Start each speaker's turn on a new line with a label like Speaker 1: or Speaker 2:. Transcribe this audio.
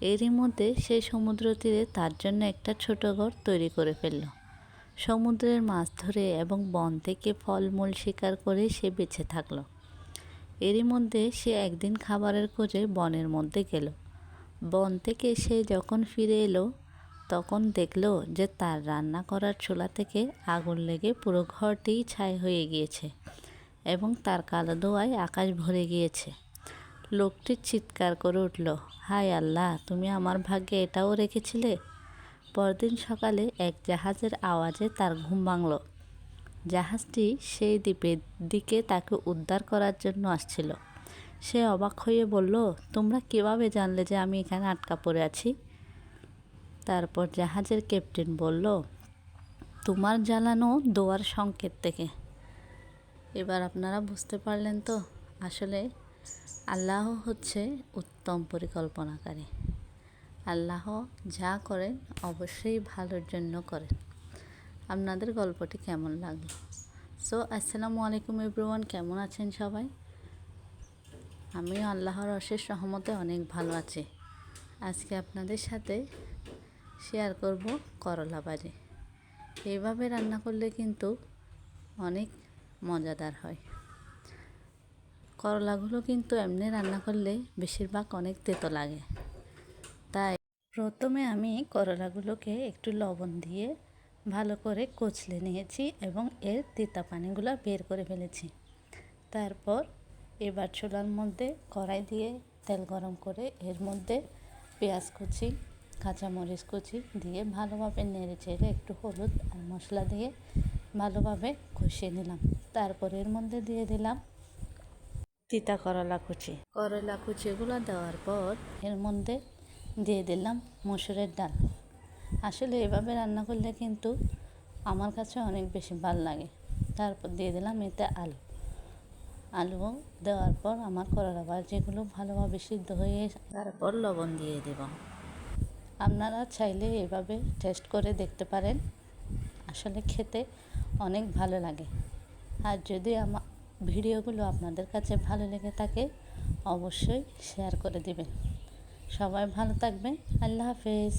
Speaker 1: এরই মধ্যে সে সমুদ্র তীরে তার জন্য একটা ছোট ঘর তৈরি করে ফেলল। সমুদ্রের মাছ ধরে এবং বন থেকে ফলমূল শিকার করে সে বেঁচে থাকল। এরই মধ্যে সে একদিন খাবারের খোঁজে বনের মধ্যে গেল। বন থেকে সে যখন ফিরে এলো, তখন দেখল যে তার রান্না করার চুলা থেকে আগুন লেগে পুরো ঘরটিই ছাই হয়ে গিয়েছে এবং তার কালো দোয়ায় আকাশ ভরে গিয়েছে। লোকটি চিৎকার করে উঠল, হায় আল্লাহ, তুমি আমার ভাগ্যে এটাও রেখেছিলে? পরদিন সকালে এক জাহাজের আওয়াজে তার ঘুম ভাঙল। জাহাজটি সেই দ্বীপের দিকে তাকে উদ্ধার করার জন্য আসছিল। সে অবাক হয়ে বলল, তোমরা কীভাবে জানলে যে আমি এখানে আটকা পড়ে আছি? তারপর জাহাজের ক্যাপ্টেন বলল, তোমার জ্বালানো দোয়ার সংকেত থেকে। এবার আপনারা বুঝতে পারলেন তো, আসলে আল্লাহ হচ্ছে উত্তম পরিকল্পনাকারী। আল্লাহ যা করেন অবশ্যই ভালোর জন্য করেন। আপনাদের গল্পটি কেমন লাগল? সো আসসালামু আলাইকুম এভরিওয়ান কেমন আছেন সবাই? আমিও আল্লাহর অশেষ সহমতে অনেক ভালো আছি। আজকে আপনাদের সাথে শেয়ার করব করলা ভাজি এইভাবে রান্না করলে কিন্তু অনেক মজাদার হয়। করলাগুলো কিন্তু এমনি রান্না করলে বেশিরভাগ অনেক তেতো লাগে। তাই প্রথমে আমি করলাগুলোকে একটু লবণ দিয়ে ভালো করে কচলে নিয়েছি এবং এর তিতা পানিগুলো বের করে ফেলেছি। তারপর এবার চুলার মধ্যে কড়াই দিয়ে তেল গরম করে এর মধ্যে পেঁয়াজ কুচি, কাঁচামরিচ কুচি দিয়ে ভালোভাবে নেড়ে চেড়ে একটু হলুদ আর মশলা দিয়ে ভালোভাবে কষিয়ে নিলাম। তারপর এর মধ্যে দিয়ে দিলাম তিতা করলা কুচি। করলা কুচিগুলো দেওয়ার পর এর মধ্যে দিয়ে দিলাম মসুরের ডাল। আসলে এভাবে রান্না করলে কিন্তু আমার কাছে অনেক বেশি ভালো লাগে। তারপর দিয়ে দিলাম এতে আলু। আলু দেওয়ার পর আমার করলা ভাজিগুলো ভালোভাবে সিদ্ধ হয়ে তারপর লবণ দিয়ে দেব। আপনারা চাইলে এভাবে টেস্ট করে দেখতে পারেন। আসলে খেতে অনেক ভালো লাগে। আর যদি আমার ভিডিওগুলো আপনাদের কাছে ভালো লেগে থাকে, অবশ্যই শেয়ার করে দেবেন। সবাই ভালো থাকবেন। আল্লাহ হাফেজ।